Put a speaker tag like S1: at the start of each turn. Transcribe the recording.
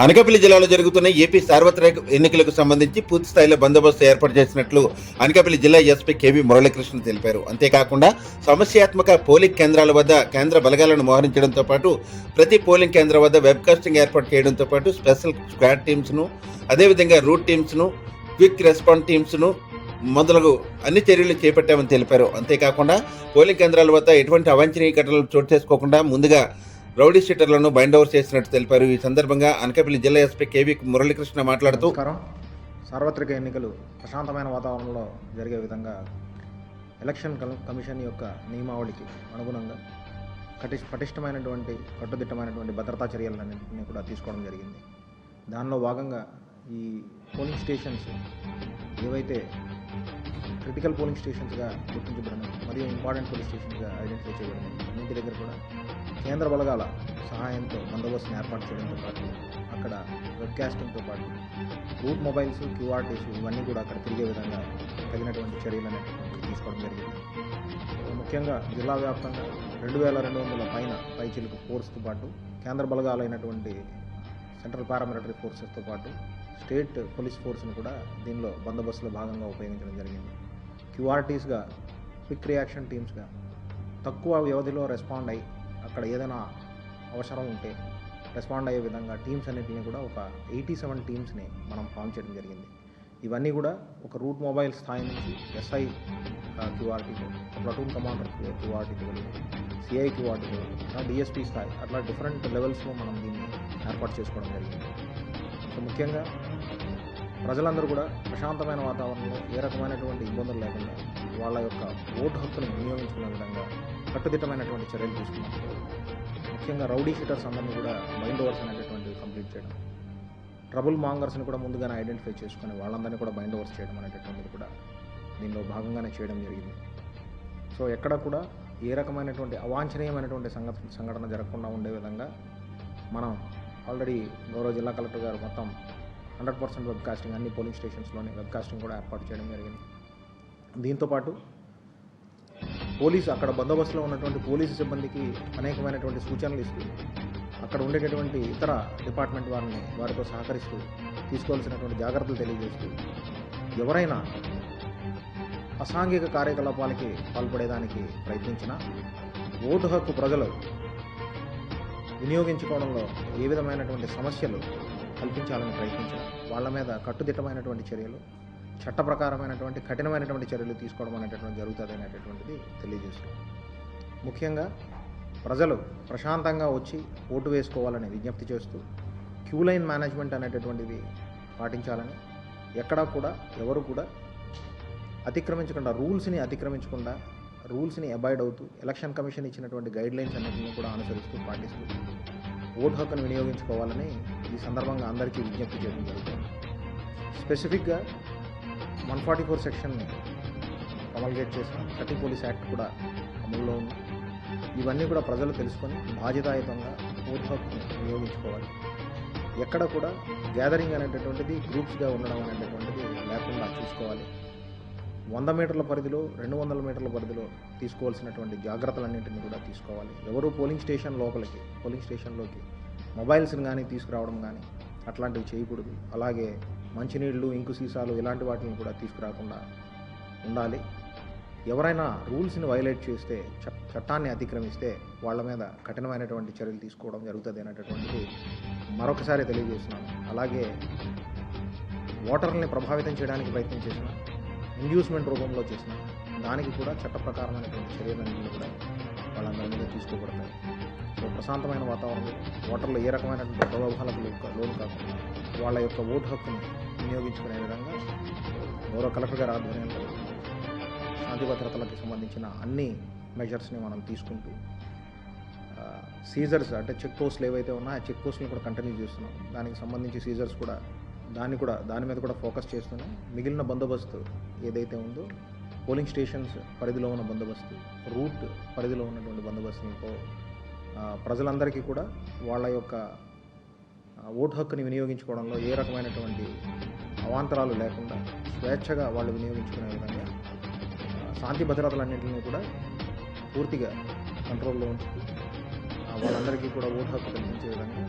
S1: అనకాపల్లి జిల్లాలో జరుగుతున్న ఏపీ సార్వత్రిక ఎన్నికలకు సంబంధించి పూర్తి స్థాయిలో బందోబస్తు ఏర్పాటు చేసినట్లు అనకాపల్లి జిల్లా ఎస్పీ కేవీ మురళీకృష్ణ తెలిపారు. అంతేకాకుండా సమస్యాత్మక పోలింగ్ కేంద్రాల వద్ద కేంద్ర బలగాలను మోహరించడంతో పాటు ప్రతి పోలింగ్ కేంద్రం వద్ద వెబ్కాస్టింగ్ ఏర్పాటు చేయడంతో పాటు స్పెషల్ స్క్వాడ్ టీమ్స్ను అదేవిధంగా రూట్ టీమ్స్ను క్విక్ రెస్పాండ్ టీమ్స్ను మొదలగు అన్ని చర్యలు చేపట్టామని తెలిపారు. అంతేకాకుండా పోలింగ్ కేంద్రాల వద్ద ఎటువంటి అవాంఛనీయ ఘటనలు చోటు చేసుకోకుండా ముందుగా రౌడీ షీటర్లను బైండ్ ఓవర్ చేసినట్టు తెలిపారు. ఈ సందర్భంగా అనకాపల్లి జిల్లా ఎస్పీ కేవీ మురళీకృష్ణ మాట్లాడుతూ
S2: సార్వత్రిక ఎన్నికలు ప్రశాంతమైన వాతావరణంలో జరిగే విధంగా ఎలక్షన్ కమిషన్ యొక్క నియమావళికి అనుగుణంగా కటిష్ పటిష్టమైనటువంటి కట్టుదిట్టమైనటువంటి భద్రతా చర్యలన్నింటినీ కూడా తీసుకోవడం జరిగింది. దానిలో భాగంగా ఈ పోలింగ్ స్టేషన్స్ ఏవైతే క్రిటికల్ పోలింగ్ స్టేషన్స్గా గుర్తించబడినాయి మరియు ఇంపార్టెంట్ పోలింగ్ స్టేషన్స్గా ఐడెంటిఫై చేయబడినాయి అన్నింటి దగ్గర కూడా కేంద్ర బలగాల సహాయంతో బందోబస్తును ఏర్పాటు చేయడంతో పాటు అక్కడ వెబ్కాస్టింగ్తో పాటు రూట్ మొబైల్స్ క్యూఆర్టీస్ ఇవన్నీ కూడా అక్కడ తిరిగే విధంగా తగినటువంటి చర్యలు తీసుకోవడం జరిగింది. ముఖ్యంగా జిల్లా వ్యాప్తంగా రెండు వేల రెండు వందల పైన పైచిలుకు ఫోర్స్తో పాటు కేంద్ర బలగాలైనటువంటి సెంట్రల్ పారామిలిటరీ ఫోర్సెస్తో పాటు స్టేట్ పోలీస్ ఫోర్స్ను కూడా దీనిలో బందోబస్తులో భాగంగా ఉపయోగించడం జరిగింది. క్యూఆర్టీస్గా క్విక్ రియాక్షన్ టీమ్స్గా తక్కువ వ్యవధిలో రెస్పాండ్ అయ్యి అక్కడ ఏదైనా అవసరం ఉంటే రెస్పాండ్ అయ్యే విధంగా టీమ్స్ అన్నింటినీ కూడా ఒక ఎయిటీ సెవెన్ టీమ్స్ని మనం ఫామ్ చేయడం జరిగింది. ఇవన్నీ కూడా ఒక రూట్ మొబైల్ స్థాయి నుంచి ఎస్ఐ క్యూఆర్టీలు ప్లటూన్ కమాండర్ క్యూఆర్టీలు సిఐ క్యూఆర్టీలు డిఎస్పీ స్థాయి అట్లా డిఫరెంట్ లెవెల్స్లో మనం దీన్ని ఏర్పాటు చేసుకోవడం జరిగింది. సో ముఖ్యంగా ప్రజలందరూ కూడా ప్రశాంతమైన వాతావరణంలో ఏ రకమైనటువంటి ఇబ్బందులు లేకుండా వాళ్ళ యొక్క ఓటు హక్కును వినియోగించుకునే విధంగా కట్టుదిట్టమైనటువంటి చర్యలు తీసుకున్నాం ముఖ్యంగా రౌడీ షీటర్స్ అందరినీ కూడా మైండ్ ఓవర్స్ అనేటటువంటివి కంప్లీట్ చేయడం. ట్రబుల్ మాంగర్స్ని కూడా ముందుగానే ఐడెంటిఫై చేసుకొని వాళ్ళందరినీ కూడా బైండ్ ఓవర్స్ చేయడం అనేటటువంటిది కూడా దీనిలో భాగంగానే చేయడం జరిగింది. సో ఎక్కడ కూడా ఏ రకమైనటువంటి అవాంఛనీయమైనటువంటి సంఘ సంఘటన జరగకుండా ఉండే విధంగా మనం ఆల్రెడీ గౌరవ జిల్లా కలెక్టర్ గారు మొత్తం హండ్రెడ్ పర్సెంట్ వెబ్ కాస్టింగ్ అన్ని పోలింగ్ స్టేషన్స్లోనే వెబ్ కాస్టింగ్ కూడా ఏర్పాటు చేయడం జరిగింది. దీంతోపాటు పోలీసు అక్కడ బందోబస్తులో ఉన్నటువంటి పోలీసు సిబ్బందికి అనేకమైనటువంటి సూచనలు ఇస్తూ అక్కడ ఉండేటటువంటి ఇతర డిపార్ట్మెంట్ వారిని వారితో సహకరిస్తూ తీసుకోవాల్సినటువంటి జాగ్రత్తలు తెలియజేస్తూ ఎవరైనా అసాంఘిక కార్యకలాపాలకి పాల్పడేదానికి ప్రయత్నించినా ఓటు హక్కు ప్రజలు వినియోగించుకోవడంలో ఏ విధమైనటువంటి సమస్యలు కల్పించాలని ప్రయత్నించిన వాళ్ళ మీద కట్టుదిట్టమైనటువంటి చర్యలు చట్ట ప్రకారమైనటువంటి కఠినమైనటువంటి చర్యలు తీసుకోవడం అనేటటువంటి జరుగుతుంది అనేటటువంటిది తెలియజేస్తున్నాం. ముఖ్యంగా ప్రజలు ప్రశాంతంగా వచ్చి ఓటు వేసుకోవాలని విజ్ఞప్తి చేస్తూ క్యూ లైన్ మేనేజ్మెంట్ అనేటటువంటిది పాటించాలని ఎక్కడా కూడా ఎవరు కూడా అతిక్రమించకుండా రూల్స్ని అతిక్రమించకుండా రూల్స్ని అబాయిడ్ అవుతూ ఎలక్షన్ కమిషన్ ఇచ్చినటువంటి గైడ్ లైన్స్ అన్నింటినీ కూడా అనుసరిస్తూ పాటిస్తూ ఓటు హక్కును వినియోగించుకోవాలని ఈ సందర్భంగా అందరికీ విజ్ఞప్తి చేయడం జరుగుతుంది. స్పెసిఫిక్గా వన్ ఫార్టీ ఫోర్ సెక్షన్ని ప్రమల్గేట్ చేసిన థర్టీ పోలీస్ యాక్ట్ కూడా అమలులో ఉంది. ఇవన్నీ కూడా ప్రజలు తెలుసుకొని బాధ్యతాయుతంగా ఓటు వినియోగించుకోవాలి. ఎక్కడ కూడా గ్యాదరింగ్ అనేటటువంటిది గ్రూప్స్గా ఉండడం అనేటటువంటిది లేకుండా చూసుకోవాలి. వంద మీటర్ల పరిధిలో రెండు వందల మీటర్ల పరిధిలో తీసుకోవాల్సినటువంటి జాగ్రత్తలన్నింటినీ కూడా తీసుకోవాలి. ఎవరు పోలింగ్ స్టేషన్ లోపలికి పోలింగ్ స్టేషన్లోకి మొబైల్స్ని కానీ తీసుకురావడం కానీ అట్లాంటివి చేయకూడదు. అలాగే మంచినీళ్ళు ఇంకు సీసాలు ఇలాంటి వాటిని కూడా తీసుకురాకుండా ఉండాలి. ఎవరైనా రూల్స్ని వైలేట్ చేస్తే చ- చట్టాన్ని అతిక్రమిస్తే వాళ్ళ మీద కఠినమైనటువంటి చర్యలు తీసుకోవడం జరుగుతుంది అనేటటువంటిది మరొకసారి తెలియజేస్తున్నాను. అలాగే ఓటర్లని ప్రభావితం చేయడానికి ప్రయత్నం చేసిన ఇండ్యూస్మెంట్ రూపంలో చేసిన దానికి కూడా చట్ట ప్రకారమైనటువంటి చర్యలన్నీ కూడా వాళ్ళందరి మీద తీసుకోబడతాయి. ప్రశాంతమైన వాతావరణం ఓటర్లు ఏ రకమైనటువంటి ప్రలోభాలకు లోను- కాకుండా వాళ్ళ యొక్క ఓటు హక్కును వినియోగించుకునే విధంగా గౌరవ కలెక్టర్ గారి ఆధ్వర్యంలో శాంతి భద్రతలకు సంబంధించిన అన్ని మెజర్స్ని మనం తీసుకుంటూ సీజర్స్ అంటే చెక్ పోస్టులు ఏవైతే ఉన్నాయో ఆ చెక్ పోస్టులను కూడా కంటిన్యూ చేస్తున్నాం. దానికి సంబంధించి సీజర్స్ కూడా దాన్ని కూడా దాని మీద కూడా ఫోకస్ చేస్తున్నాం. మిగిలిన బందోబస్తు ఏదైతే ఉందో పోలింగ్ స్టేషన్స్ పరిధిలో ఉన్న బందోబస్తు రూట్ పరిధిలో ఉన్నటువంటి బందోబస్తులతో ప్రజలందరికీ కూడా వాళ్ళ యొక్క ఓటు హక్కుని వినియోగించుకోవడంలో ఏ రకమైనటువంటి అవాంతరాలు లేకుండా స్వేచ్ఛగా వాళ్ళు వినియోగించుకునే విధంగా శాంతి భద్రతలన్నింటినీ కూడా పూర్తిగా కంట్రోల్లో ఉంచుతూ వాళ్ళందరికీ కూడా ఓటు హక్కు కల్పించే విధంగా